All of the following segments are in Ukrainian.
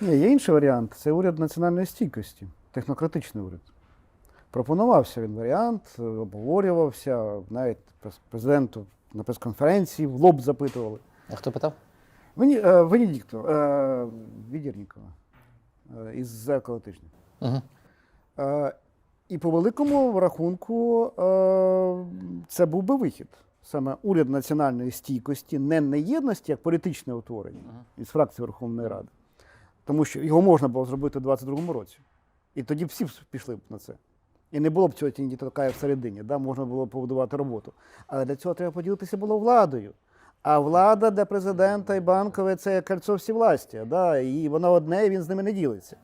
Ні, є інший варіант це уряд національної стійкості, технократичний уряд. Пропонувався він варіант, обговорювався, навіть президенту на прес-конференції в лоб запитували. А хто питав? Мені е, Венедіктов, е, Відірнікова е, із зеркала тижня. Угу. Е, і по великому рахунку е, це був би вихід. Саме уряд національної стійкості, не неєдності, як політичне утворення із фракції Верховної Ради. Тому що його можна було зробити у 22-му році. І тоді всі пішли б на це. І не було б цього тіньки така всередині, да? можна було б побудувати роботу. Але для цього треба поділитися було владою. А влада для президента і банкове це кольцо всівластя. Да? І воно одне, і він з ними не ділиться.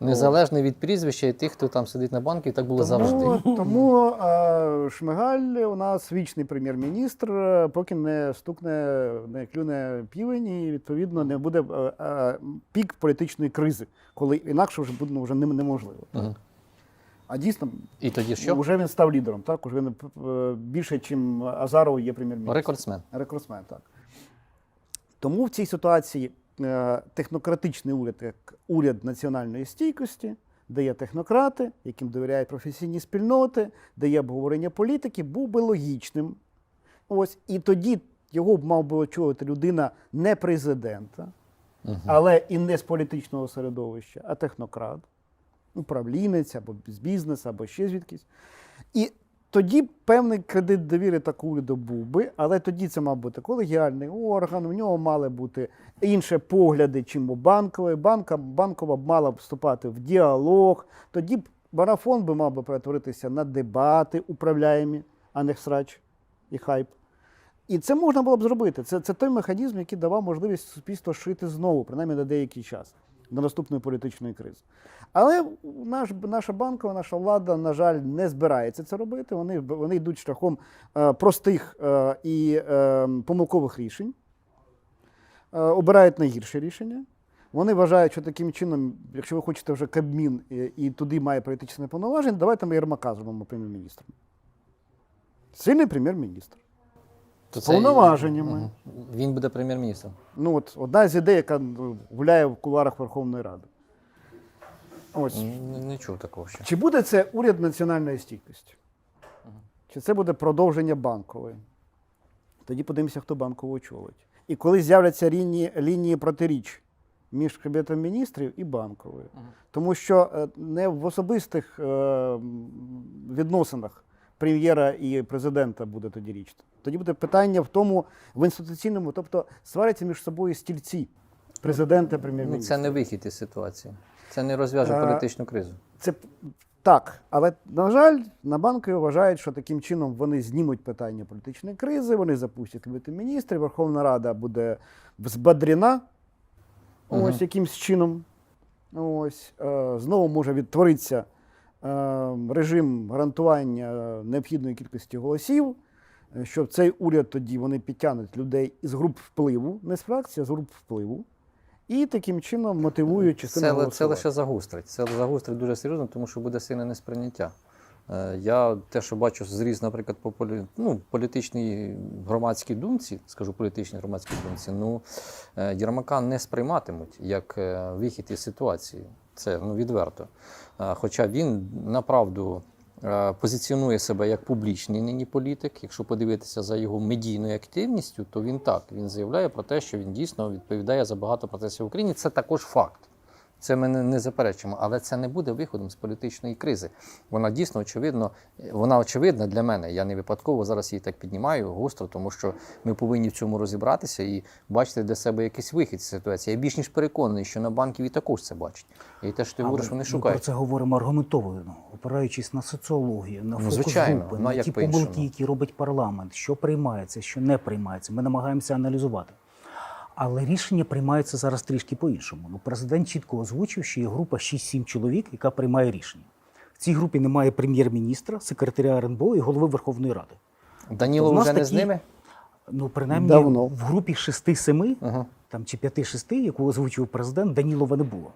Незалежно від прізвища і тих, хто там сидить на банку, і так було завжди. Тому, тому е, Шмигаль у нас вічний прем'єр-міністр, поки не стукне, не клюне півень, і відповідно не буде е, е, пік політичної кризи, коли інакше вже буде ну, вже нем- неможливо. Мгм. А дійсно, І тоді що? вже він став лідером, так? Уже він е, більше, ніж Азаров є прем'єр-міністром. Рекордсмен. Рекордсмен, так. Тому в цій ситуації технократичний уряд, як уряд національної стійкості, де є технократи, яким довіряють професійні спільноти, де є обговорення політики, був би логічним. Ось, і тоді його б мав би очолити людина не президента, але і не з політичного середовища, а технократ, управлінець або з бізнесу, або ще звідкись. І тоді певний кредит довіри такого уряду був би, але тоді це мав бути колегіальний орган, в нього мали бути інші погляди, чим у банкової. Банка, банкова б мала б вступати в діалог. Тоді б марафон би мав би перетворитися на дебати управляємі, а не срач і хайп. І це можна було б зробити. Це, це той механізм, який давав можливість суспільство шити знову, принаймні на деякий час, до наступної політичної кризи. Але наш, наша банкова, наша влада, на жаль, не збирається це робити. Вони, вони йдуть шляхом е, простих е, і е, помилкових рішень, е, обирають найгірше рішення. Вони вважають, що таким чином, якщо ви хочете вже Кабмін і, і туди має політичне повноваження, давайте ми Єрмака зробимо прем'єр-міністром. Сильний прем'єр-міністр. То З повноваженнями. Він буде прем'єр-міністром. Ну, от, одна з ідей, яка ну, гуляє в куларах Верховної Ради. Ось. Не, не чув такого ще. Чи буде це уряд національної стійкості? Чи це буде продовження банкової? Тоді подивимося, хто банкову очолить. І коли з'являться лінії, лінії протиріч між Кабінетом міністрів і банковою. Тому що е, не в особистих е, м, відносинах прем'єра і президента буде тоді річ. Тоді буде питання в тому, в інституційному, тобто сваряться між собою стільці президента Ну, прем'єр-міністра. це не вихід із ситуації. Це не розв'яже Е, політичну кризу. Це так, але на жаль, на банки вважають, що таким чином вони знімуть питання політичної кризи, вони запустять кабінет міністрів, Верховна Рада буде взбадрена ось Мгм. якимсь чином. Ось е, знову може відтворитися режим гарантування необхідної кількості голосів. е, Що цей уряд тоді вони підтягнуть людей із груп впливу, не з фракції, а з груп впливу, і таким чином мотивують частину Це, це лише загустрить. Це загустрить дуже серйозно, тому що буде сильне несприйняття. Е, Я те, що бачу зріз, наприклад, по полі... ну, політичній громадській думці, скажу політичній громадській думці, ну е, Єрмака не сприйматимуть як е, вихід із ситуації. Це ну, відверто. Е, Хоча він направду е, позиціонує себе як публічний нині політик. Якщо подивитися за його медійною активністю, то він так він заявляє про те, що він дійсно відповідає за багато процесів в Україні. Це також факт. Це ми не, не заперечуємо, але це не буде виходом з політичної кризи. Вона дійсно очевидно, вона очевидна для мене. Я не випадково зараз її так піднімаю гостро, тому що ми повинні в цьому розібратися і бачити для себе якийсь вихід з ситуації. Я більш ніж переконаний, що на банківі також це бачать. І те, що ти говориш, вони Ми про це говоримо аргументовано, опираючись на соціологію, на Ну, фокус звичайно, групи, ну, на ті помилки, які робить парламент, що приймається, що не приймається. Ми намагаємося аналізувати. Але рішення приймаються зараз трішки по-іншому. Ну, президент чітко озвучив, що є група 6-7 чоловік, яка приймає рішення. В цій групі немає прем'єр-міністра, секретаря РНБО і голови Верховної Ради. Данілов У нас вже не з ними. Ну, принаймні, Давно. в групі 6-7 Ага. там, чи 5-6, яку озвучив президент, Данілова не було.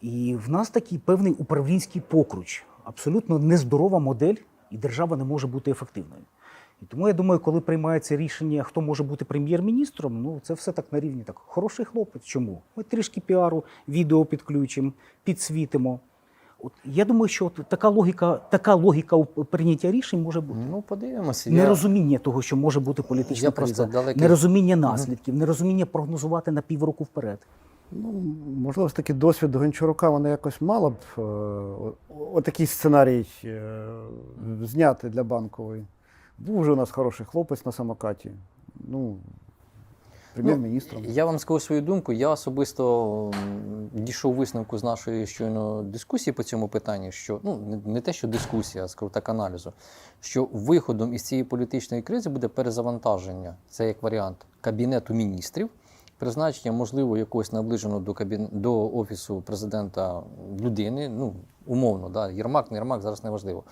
І в нас такий певний управлінський покруч, абсолютно нездорова модель, і держава не може бути ефективною. І тому я думаю, коли приймається рішення, хто може бути прем'єр-міністром, ну це все так на рівні так. Хороший хлопець. Чому? Ми трішки піару, відео підключимо, підсвітимо. От я думаю, що от така логіка, така логіка прийняття рішень може бути. Ну, подивимося. Я- Нерозуміння того, що може бути політична Я криза, далекий- нерозуміння наслідків, нерозуміння прогнозувати на півроку вперед. Ну, можливо, таки досвід Гончарука вона якось мала б е, отакий сценарій е, зняти для банкової. Був вже у нас хороший хлопець на самокаті. Ну, прем'єр-міністром. Я вам скажу свою думку. Я особисто дійшов висновку з нашої щойно дискусії по цьому питанню, що ну не те, що дискусія, а скажу так аналізу, що виходом із цієї політичної кризи буде перезавантаження. Це як варіант кабінету міністрів. Призначення, можливо, якогось наближеного до кабін... до офісу президента людини, ну умовно, да, Єрмак, не Єрмак, зараз не важливо.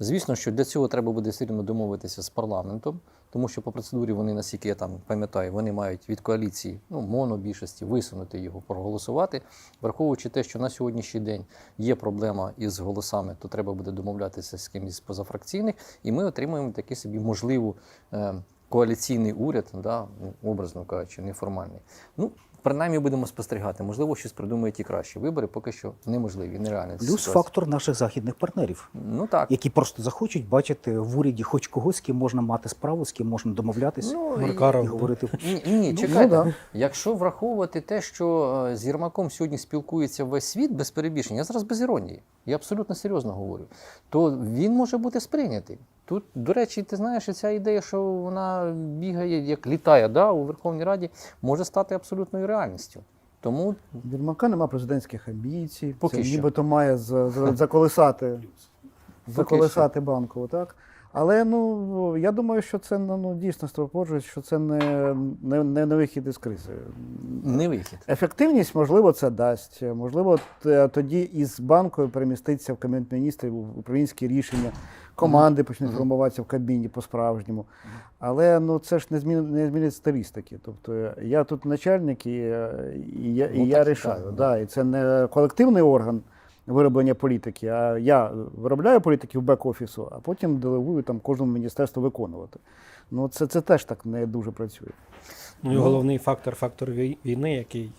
Звісно, що для цього треба буде рівно домовитися з парламентом, тому що по процедурі вони, наскільки я там пам'ятаю, вони мають від коаліції ну, монобільшості висунути його, проголосувати. Враховуючи те, що на сьогоднішній день є проблема із голосами, то треба буде домовлятися з кимось з позафракційних, і ми отримаємо такий собі можливу. Е, Коаліційний уряд, да, ну, образно кажучи, неформальний. Ну, принаймні будемо спостерігати. Можливо, щось придумають і краще. Вибори поки що неможливі, нереальні. Плюс фактор наших західних партнерів, Ну так. які просто захочуть бачити в уряді хоч когось, з ким можна мати справу, з ким можна домовлятись Ну, і- і говорити. Ні, ні, Ну, чекайте. да. Якщо враховувати те, що е, з Єрмаком сьогодні спілкується весь світ без перебільшення, я зараз без іронії, я абсолютно серйозно говорю, то він може бути сприйнятий. Тут, до речі, ти знаєш, ця ідея, що вона бігає, як літає да, у Верховній Раді, може стати абсолютною реальністю. Тому Вірмака нема президентських амбіцій. Поки Це що. нібито має заколисати, заколисати банкову, так? Але ну я думаю, що це ну, ну, дійсно стоподжують, що це не, не, не, не вихід із кризи. не вихід. Ефективність, можливо, це дасть. Можливо, тоді із банкою переміститься в Кабінет міністрів у- управлінські рішення, команди почнуть формуватися в кабіні по-справжньому. Але ну це ж не змін не змінить стилістики. Тобто я тут начальник і, і я, і Ну, я так рішаю. так, да. І це не колективний орган вироблення політики, а я виробляю політики в бек-офісу, а потім делегую там кожному міністерству виконувати. Ну це, це теж так не дуже працює. Ну і головний фактор фактор вій- війни, який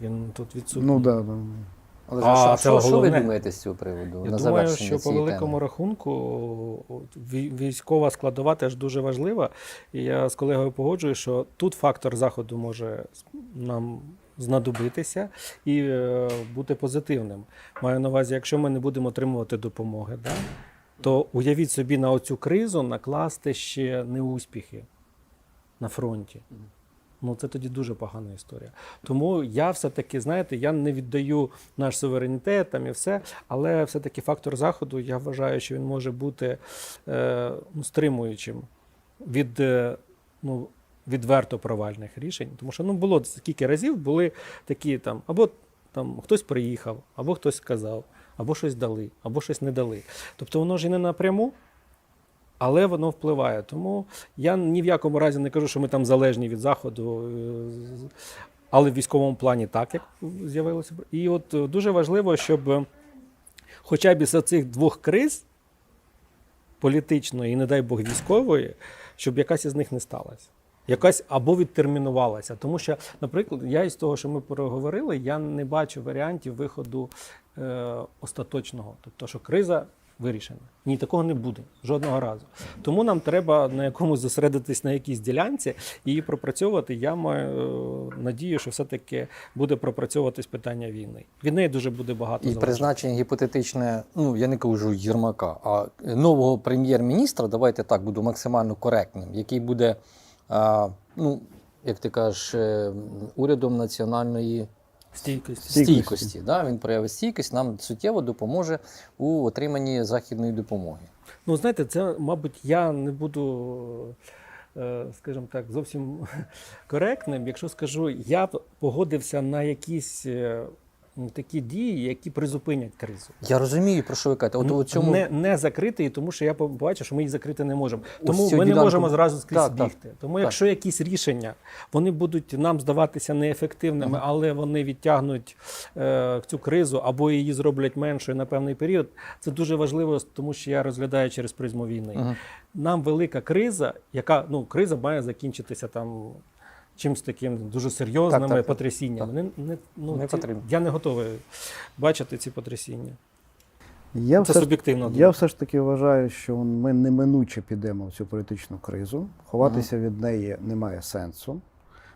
він тут відсутній. Ну да, да. Але А, що, це що, що ви думаєте з цього приводу? Я на думаю, що по великому теми? рахунку вій- військова складова теж дуже важлива. І я з колегою погоджую, що тут фактор заходу може нам знадобитися і е, бути позитивним. Маю на увазі, якщо ми не будемо отримувати допомоги, да, то уявіть собі на оцю кризу накласти ще неуспіхи на фронті. Ну, це тоді дуже погана історія. Тому я все-таки, знаєте, я не віддаю наш суверенітет там і все, але все-таки фактор заходу, я вважаю, що він може бути е, ну, стримуючим від е, ну, відверто провальних рішень. Тому що ну, було скільки разів були такі там, або там хтось приїхав, або хтось сказав, або щось дали, або щось не дали. Тобто воно ж і не напряму. Але воно впливає. Тому я ні в якому разі не кажу, що ми там залежні від заходу, е, але в військовому плані так, як з'явилося. І от е, дуже важливо, щоб е, хоча б із цих двох криз політичної і, не дай Бог, військової, щоб якась із них не сталася. Якась або відтермінувалася. Тому що, наприклад, я із того, що ми проговорили, я не бачу варіантів виходу е, остаточного. Тобто, що криза вирішена. Ні, такого не буде жодного разу. Тому нам треба на якомусь зосередитись на якійсь ділянці і її пропрацьовувати. Я маю е, надію, що все-таки буде пропрацьовуватись питання війни. Від неї дуже буде багато І залежати. призначення гіпотетичне, ну я не кажу Єрмака, а нового прем'єр-міністра, давайте так буду максимально коректним, який буде, ну, як ти кажеш, е, урядом національної стійкість. Стійкості. стійкості. Да? Він проявить стійкість, нам суттєво допоможе у отриманні західної допомоги. Ну, знаєте, це, мабуть, я не буду, е, скажімо так, зовсім коректним. Якщо скажу, я б погодився на якісь е, такі дії, які призупинять кризу. Я розумію, про що ви кажете. От у цьому не, не закрити, її, тому що я побачив, що ми її закрити не можемо. Тому цю ми не можемо зразу скрізь Так, так, бігти. Тому якщо якісь рішення вони будуть нам здаватися неефективними, але вони відтягнуть е, цю кризу або її зроблять меншою на певний період, це дуже важливо, тому що я розглядаю через призму війни. Мгм. Нам велика криза, яка ну криза має закінчитися там. Чимось таким дуже серйозними Так, так, так. потрясіннями. Не, не, ну, Не ці- потрібно. я не готовий бачити ці потрясіння. Я Це все, ж- суб'єктивна думка. все ж таки вважаю, що ми неминуче підемо в цю політичну кризу. Ховатися від неї немає сенсу.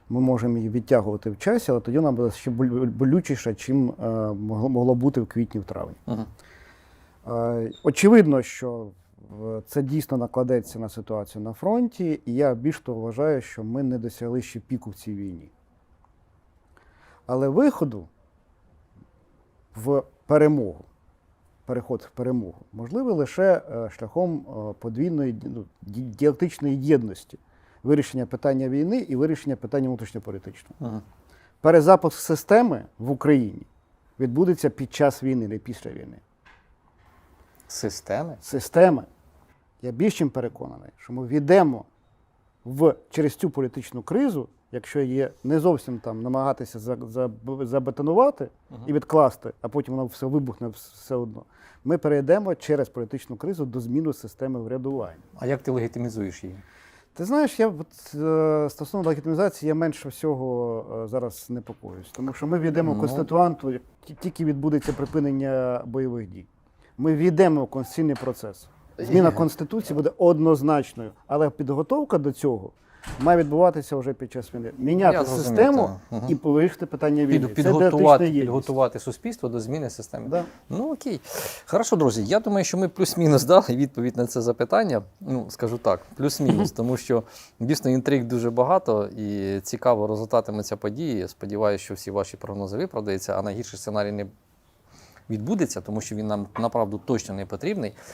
Ми можемо її відтягувати в часі, але тоді нам буде ще болю- болючіше, чим е, могло, бути в квітні в травні. Мгм. Е, Очевидно, що це дійсно накладеться на ситуацію на фронті, і я більш того вважаю, що ми не досягли ще піку в цій війні. Але виходу в перемогу, переход в перемогу, можливий лише е, шляхом е, подвійної ну, діалектичної єдності, вирішення питання війни і вирішення питання внутрішньополітичного. Мгм. Перезапуск системи в Україні відбудеться під час війни, не після війни. Системи. Системи, я більш чим переконаний, що ми війдемо в, через цю політичну кризу, якщо її не зовсім там намагатися за, за, забетонувати і відкласти, а потім воно все вибухне все одно. Ми перейдемо через політичну кризу до зміни системи врядування. А як ти легітимізуєш її? Ти знаєш, я от, е, стосовно легітимізації я менше всього е, зараз непокоюсь, тому що ми війдемо Ну. конституанту, тільки відбудеться припинення бойових дій. Ми війдемо в конституційний процес. Зміна Е. конституції буде однозначною, але підготовка до цього має відбуватися вже під час війни. Міняти Я зрозумів, систему так. Мгм. і вирішити питання війни. Під, підготувати, підготувати суспільство до зміни системи. Да. Ну окей. Хорошо, друзі. Я думаю, що ми плюс-мінус дали відповідь на це запитання. Ну, скажу так, плюс-мінус, тому що дійсно інтриг дуже багато і цікаво розгортатиметься події. Сподіваюся, що всі ваші прогнози виправдаються, а найгірший сценарій не відбудеться, тому що він нам направду точно не потрібний.